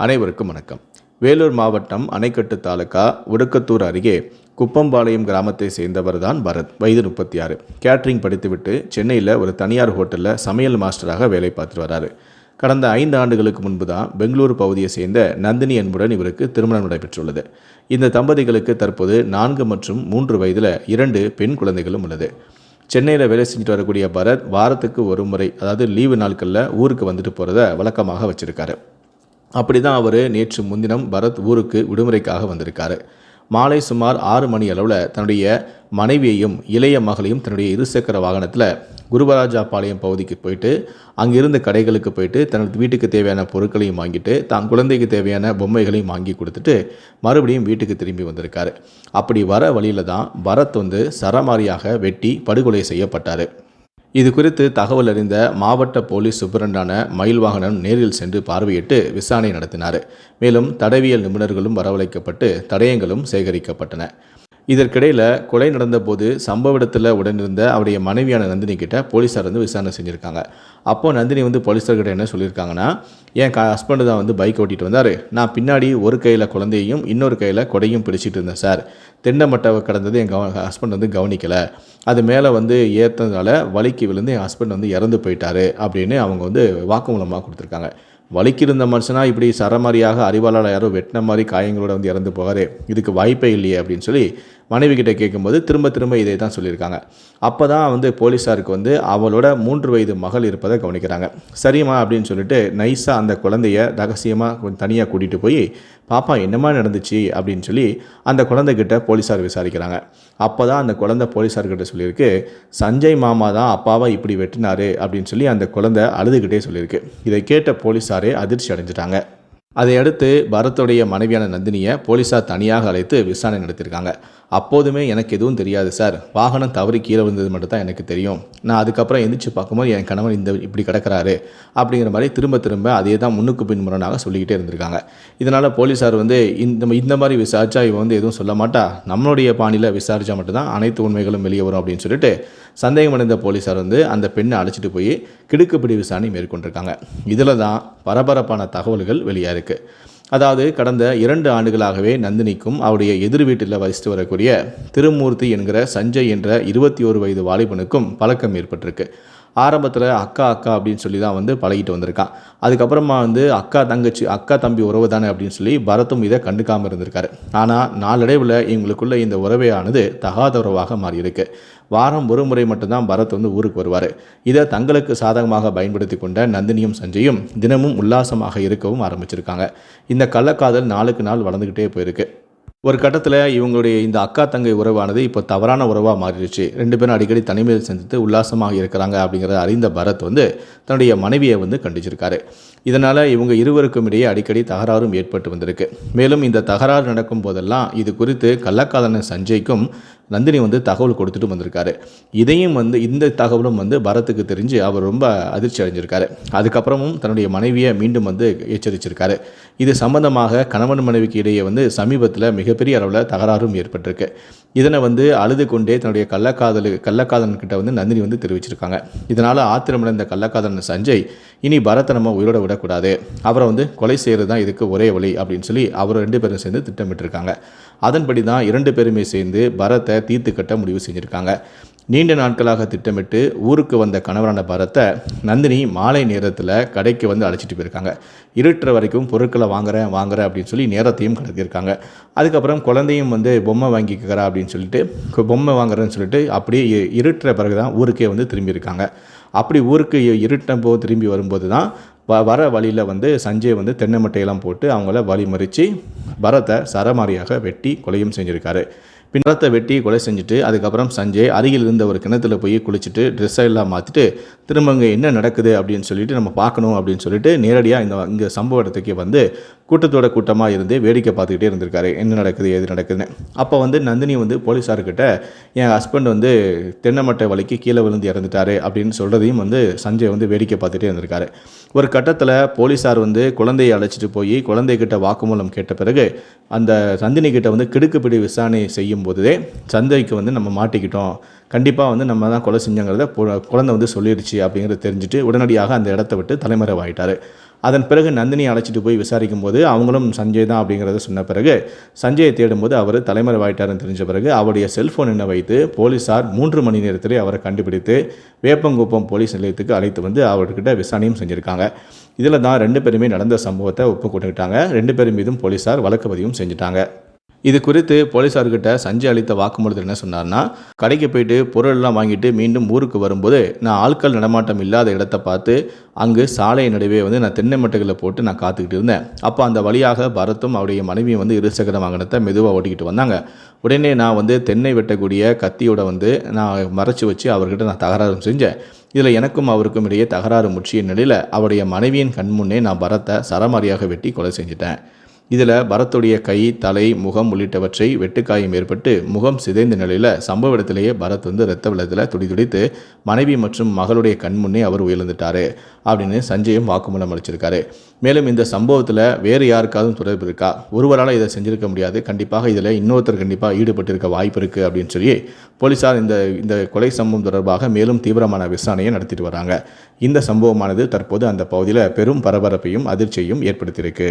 அனைவருக்கும் வணக்கம். வேலூர் மாவட்டம் அணைக்கட்டு தாலுகா உடுக்கத்தூர் அருகே குப்பம்பாளையம் கிராமத்தை சேர்ந்தவர் தான் பரத் வயது முப்பத்தி ஆறு கேட்ரிங் படித்துவிட்டு சென்னையில் ஒரு தனியார் ஹோட்டலில் சமையல் மாஸ்டராக வேலை பார்த்துட்டு வராரு. கடந்த ஐந்து ஆண்டுகளுக்கு முன்பு தான் பெங்களூரு பகுதியை சேர்ந்த நந்தினி என்புடன் இவருக்கு திருமணம் நடைபெற்றுள்ளது. இந்த தம்பதிகளுக்கு தற்போது நான்கு மற்றும் மூன்று வயதில் இரண்டு பெண் குழந்தைகளும் உள்ளது. சென்னையில் வேலை செஞ்சுட்டு வரக்கூடிய பரத் வாரத்துக்கு ஒரு முறை அதாவது லீவு நாட்களில் ஊருக்கு வந்துட்டு போகிறத வழக்கமாக வச்சுருக்காரு. அப்படி தான் அவர் நேற்று முன்தினம் பரத் ஊருக்கு விடுமுறைக்காக வந்திருக்காரு. மாலை சுமார் ஆறு மணி அளவில் தன்னுடைய மனைவியையும் இளைய மகளையும் தன்னுடைய இருசக்கர வாகனத்தில் குருவராஜா பாளையம் பகுதிக்கு போயிட்டு அங்கிருந்த கடைகளுக்கு போயிட்டு தனது வீட்டுக்கு தேவையான பொருட்களையும் வாங்கிட்டு தான் குழந்தைக்கு தேவையான பொம்மைகளையும் வாங்கி கொடுத்துட்டு மறுபடியும் வீட்டுக்கு திரும்பி வந்திருக்காரு. அப்படி வர வழியில் தான் பரத் வந்து சரமாரியாக வெட்டி படுகொலை செய்யப்பட்டார். இது குறித்து தகவல் அறிந்த மாவட்ட போலீஸ் சூப்பரண்டான மயில்வாகனன் நேரில் சென்று பார்வையிட்டு விசாரணை நடத்தினார். மேலும் தடவியல் நிபுணர்களும் வரவழைக்கப்பட்டு தடயங்களும் சேகரிக்கப்பட்டன. இதற்கிடையில் கொலை நடந்தபோது சம்பவ இடத்துல உடனிருந்த அவருடைய மனைவியான நந்தினி கிட்ட போலீஸார் வந்து விசாரணை செஞ்சுருக்காங்க. அப்போ நந்தினி வந்து போலீஸார்கிட்ட என்ன சொல்லியிருக்காங்கன்னா என் க ஹஸ்பண்டு தான் வந்து பைக் ஓட்டிகிட்டு வந்தார். நான் பின்னாடி ஒரு கையில் குழந்தையையும் இன்னொரு கையில் கொடையும் பிடிச்சிட்டு இருந்தேன் சார் தென்னமட்டை கடந்தது என் கவ ஹஸ்பண்ட் வந்து கவனிக்கலை. அது மேலே வந்து ஏற்றதுனால வலிக்கு விழுந்து என் ஹஸ்பண்ட் வந்து இறந்து போயிட்டாரு அப்படின்னு அவங்க வந்து வாக்குமூலமாக கொடுத்துருக்காங்க. வலிக்கு இருந்த இப்படி சரமாரியாக அறிவாளால் யாரோ வெட்டின மாதிரி காயங்களோட வந்து இறந்து போகாரு இதுக்கு வாய்ப்பே இல்லையே அப்படின்னு சொல்லி மனைவி கிட்ட கேட்கும்போது திரும்ப திரும்ப இதை தான் சொல்லியிருக்காங்க. அப்போ தான் வந்து போலீஸாருக்கு வந்து அவளோட மூன்று வயது மகள் இருப்பதை கவனிக்கிறாங்க. சரிம்மா அப்படின்னு சொல்லிட்டு நைஸாக அந்த குழந்தைய ரகசியமாக கொஞ்சம் தனியாக கூட்டிகிட்டு போய் பாப்பா என்னம்மா நடந்துச்சு? அப்படின்னு சொல்லி அந்த குழந்தைகிட்ட போலீஸார் விசாரிக்கிறாங்க. அப்போ தான் அந்த குழந்தை போலீஸார்கிட்ட சொல்லியிருக்கு சஞ்சய் மாமா தான் அப்பாவை இப்படி வெட்டினாரு? அப்படின்னு சொல்லி அந்த குழந்தை அழுதுகிட்டே சொல்லியிருக்கு. இதை கேட்ட போலீஸாரே அதிர்ச்சி அடைஞ்சிட்டாங்க. அதை அடுத்து பரத்துடைய மனைவியான நந்தினியை போலீஸார் தனியாக அழைத்து விசாரணை நடத்தியிருக்காங்க. அப்போதுமே எனக்கு எதுவும் தெரியாது சார். வாகனம் தவறி கீழே விழுந்தது மட்டும் தான் எனக்கு தெரியும். நான் அதுக்கப்புறம் எந்திரிச்சு பார்க்கும்போது என் கணவன் இந்த இப்படி கிடக்கிறாரு அப்படிங்கிற மாதிரி திரும்ப திரும்ப அதே தான் முன்னுக்கு பின் முரணாக சொல்லிக்கிட்டே இருந்திருக்காங்க. இதனால் போலீஸார் வந்து இந்த இந்த மாதிரி விசாரிச்சா இவன் வந்து எதுவும் சொல்ல மாட்டா? நம்மளுடைய பாணியில் விசாரித்தா மட்டும்தான் அனைத்து உண்மைகளும் வெளியே வரும் அப்படின்னு சொல்லிட்டு சந்தேகமடைந்த போலீஸார் வந்து அந்த பெண்ணை அழைச்சிட்டு போய் கிடுக்குப்பிடி விசாரணை மேற்கொண்டிருக்காங்க. இதில் தான் பரபரப்பான தகவல்கள் வெளியாக இருக்குது அதாவது கடந்த இரண்டு ஆண்டுகளாகவே நந்தினிக்கும் அவருடைய எதிர் வீட்டில் வசித்து வரக்கூடிய திருமூர்த்தி என்கிற சஞ்சய் என்ற இருபத்தி ஒரு வயது வாலிபனுக்கும் பழக்கம் ஏற்பட்டிருக்கு. ஆரம்பத்தில் அக்கா அக்கா அப்படின்னு சொல்லி தான் வந்து பழகிட்டு வந்திருக்கான். அதுக்கப்புறமா வந்து அக்கா தங்கச்சி அக்கா தம்பி உறவு தானே அப்படின்னு சொல்லி பரத்தும் இதை கண்டுக்காமல் இருந்திருக்காரு. ஆனால் நாளடைவில் இவங்களுக்குள்ள இந்த உறவையானது தகாத உறவாக மாறியிருக்கு. வாரம் ஒரு முறை மட்டும்தான் பரத் வந்து ஊருக்கு வருவார். இதை தங்களுக்கு சாதகமாக பயன்படுத்தி கொண்ட நந்தினியும் சஞ்சயும் தினமும் உல்லாசமாக இருக்கவும் ஆரம்பிச்சிருக்காங்க. இந்த கள்ளக்காதல் நாளுக்கு நாள் வளர்ந்துக்கிட்டே போயிருக்கு. ஒரு கட்டத்தில் இவங்களுடைய இந்த அக்கா தங்கை உறவானது இப்போ தவறான உறவாக மாறிடுச்சு. ரெண்டு பேரும் அடிக்கடி தனிமையில் சந்தித்து உல்லாசமாக இருக்கிறாங்க அப்படிங்கிறத அறிந்த பரத் வந்து தன்னுடைய மனைவியை வந்து கண்டிச்சிருக்காரு. இதனால் இவங்க இருவருக்கும் இடையே அடிக்கடி தகராறும் ஏற்பட்டு வந்திருக்கு. மேலும் இந்த தகராறு நடக்கும் போதெல்லாம் இது குறித்து கள்ளக்காதலன் சஞ்சய்க்கும் நந்தினி வந்து தகவல் கொடுத்துட்டு வந்திருக்காரு. இதையும் வந்து இந்த தகவலும் வந்து பரத்துக்கு தெரிஞ்சு அவர் ரொம்ப அதிர்ச்சி அடைஞ்சிருக்காரு. அதுக்கப்புறமும் தன்னுடைய மனைவியை மீண்டும் வந்து எச்சரிச்சிருக்காரு. இது சம்பந்தமாக கணவன் மனைவிக்கு இடையே வந்து சமீபத்தில் மிகப்பெரிய அளவில் தகராறும் ஏற்பட்டிருக்கு. இதனை வந்து அழுது கொண்டே தன்னுடைய கள்ளக்காதலு கள்ளக்காதலன் கிட்ட வந்து நந்தினி வந்து தெரிவிச்சிருக்காங்க. இதனால் ஆத்திரமடைந்த கள்ளக்காதலன் சஞ்சய் இனி பரத்தை நம்ம உயிரோட விடக்கூடாது. அவரை வந்து கொலை செய்கிறது தான் இதுக்கு ஒரே வழி அப்படின்னு சொல்லி அவர் ரெண்டு பேரும் சேர்ந்து திட்டமிட்டிருக்காங்க. அதன்படி தான் இரண்டு பேருமே சேர்ந்து பரத்தை தீர்த்து கட்ட முடிவு செஞ்சுருக்காங்க. நீண்ட நாட்களாக திட்டமிட்டு ஊருக்கு வந்த கணவரான பரத்தை நந்தினி மாலை நேரத்தில் கடைக்கு வந்து அழைச்சிட்டு போயிருக்காங்க. இருட்டுற வரைக்கும் பொருட்களை வாங்குறேன் வாங்குறேன் அப்படின்னு சொல்லி நேரத்தையும் கடத்தியிருக்காங்க. அதுக்கப்புறம் குழந்தையும் வந்து பொம்மை வாங்கிக்கிறா அப்படின்னு சொல்லிட்டு பொம்மை வாங்குறேன்னு சொல்லிட்டு அப்படியே இருட்டுற பிறகு தான் ஊருக்கே வந்து திரும்பியிருக்காங்க. அப்படி ஊருக்கு இருட்டும் போது திரும்பி வரும்போது தான் வ வர வழியில் வந்து சஞ்சய் வந்து தென்னை மட்டையெல்லாம் போட்டு அவங்கள வழி மறித்து பரத்தை சரமாரியாக வெட்டி கொலையும் செஞ்சுருக்காரு. பின்னத்தை வெட்டி கொலை செஞ்சுட்டு அதுக்கப்புறம் சஞ்சய் அருகில் இருந்த ஒரு கிணத்துல போய் குளிச்சுட்டு ட்ரெஸ்ஸை எல்லாம் மாற்றிட்டு திரும்ப இங்கே என்ன நடக்குது? அப்படின்னு சொல்லிட்டு நம்ம பார்க்கணும் அப்படின்னு சொல்லிட்டு நேரடியாக இந்த இங்கே சம்பவ இடத்துக்கு வந்து கூட்டத்தோட கூட்டமாக இருந்து வேடிக்கை பார்த்துக்கிட்டே இருந்திருக்காரு. என்ன நடக்குது? எது நடக்குதுன்னு? அப்போ வந்து நந்தினி வந்து போலீஸார்கிட்ட என் ஹஸ்பண்ட் வந்து தென்னமட்டை வலிக்கு கீழே விழுந்து இறந்துட்டாரு அப்படின்னு சொல்கிறதையும் வந்து சஞ்சய் வந்து வேடிக்கை பார்த்துட்டே இருந்திருக்காரு. ஒரு கட்டத்தில் போலீஸார் வந்து குழந்தையை அழைச்சிட்டு போய் குழந்தைகிட்ட வாக்குமூலம் கேட்ட பிறகு அந்த நந்தினி கிட்ட வந்து கிடுக்குப்பிடி விசாரணை செய்யும் போதே சந்தைக்கு வந்து நம்ம மாட்டிக்கிட்டோம். கண்டிப்பாக வந்து நம்ம தான் கொலை செஞ்சோங்கிறத பொ- குழந்தை வந்து சொல்லிடுச்சு அப்படிங்கிறத தெரிஞ்சுட்டு உடனடியாக அந்த இடத்த விட்டு தலைமறைவாயிட்டார். அதன் பிறகு நந்தினி அழைச்சிட்டு போய் விசாரிக்கும் போது அவங்களும் சஞ்சய் தான் அப்படிங்கிறத சொன்ன பிறகு சஞ்சயை தேடும்போது அவர் தலைமறைவாயிட்டாருன்னு தெரிஞ்ச பிறகு அவருடைய செல்ஃபோன் என்ன வைத்து போலீஸார் மூன்று மணி நேரத்திலே அவரை கண்டுபிடித்து வேப்பங்குப்பம் போலீஸ் நிலையத்துக்கு அழைத்து வந்து அவர்கிட்ட விசாரணையும் செஞ்சுருக்காங்க. இதில் தான் ரெண்டு பேருமே நடந்த சம்பவத்தை ஒப்புக்கொண்டுக்கிட்டாங்க. ரெண்டு பேரும் மீதும் போலீஸார் வழக்கு பதிவும் செஞ்சுட்டாங்க. இது குறித்து போலீஸார்கிட்ட சஞ்சய் அளித்த வாக்குமூலத்தில் என்ன சொன்னார்னா கடைக்கு போயிட்டு பொருளெல்லாம் வாங்கிட்டு மீண்டும் ஊருக்கு வரும்போது நான் ஆட்கள் நடமாட்டம் இல்லாத இடத்த பார்த்து அங்கு சாலை நடுவே வந்து நான் தென்னை மட்டைகளை போட்டு நான் காத்துக்கிட்டு இருந்தேன். அப்போ அந்த வழியாக பரத்தும் அவருடைய மனைவியும் வந்து இருசக்கர வாகனத்தை மெதுவாக ஓட்டிக்கிட்டு வந்தாங்க. உடனே நான் வந்து தென்னை வெட்டக்கூடிய கத்தியோட வந்து நான் மறைச்சி வச்சு அவர்கிட்ட நான் தகராறு செஞ்சேன். இதில் எனக்கும் அவருக்கும் இடையே தகராறு முற்றிய நிலையில் அவருடைய மனைவியின் கண்முன்னே நான் பரத்தை சரமாரியாக வெட்டி கொலை செஞ்சிட்டேன். இதில் பரத்துடைய கை தலை முகம் உள்ளிட்டவற்றை வெட்டுக்காயம் ஏற்பட்டு முகம் சிதைந்த நிலையில் சம்பவ இடத்திலேயே பரத் வந்து ரத்த வெள்ளத்தில் துடி துடித்து மனைவி மற்றும் மகளுடைய கண் முன்னே அவர் உயர்ந்துட்டாரு அப்படின்னு சஞ்சயும் வாக்குமூலம் அளிச்சிருக்காரு. மேலும் இந்த சம்பவத்தில் வேறு யாருக்காவது தொடர்பு இருக்கா? ஒருவரால் இதை செஞ்சிருக்க முடியாது. கண்டிப்பாக இதில் இன்னொருத்தர் கண்டிப்பாக ஈடுபட்டிருக்க வாய்ப்பு இருக்குது அப்படின்னு சொல்லி போலீஸார் இந்த இந்த கொலை சம்பவம் தொடர்பாக மேலும் தீவிரமான விசாரணையை நடத்திட்டு வராங்க. இந்த சம்பவமானது தற்போது அந்த பகுதியில் பெரும் பரபரப்பையும் அதிர்ச்சியையும் ஏற்படுத்தியிருக்கு.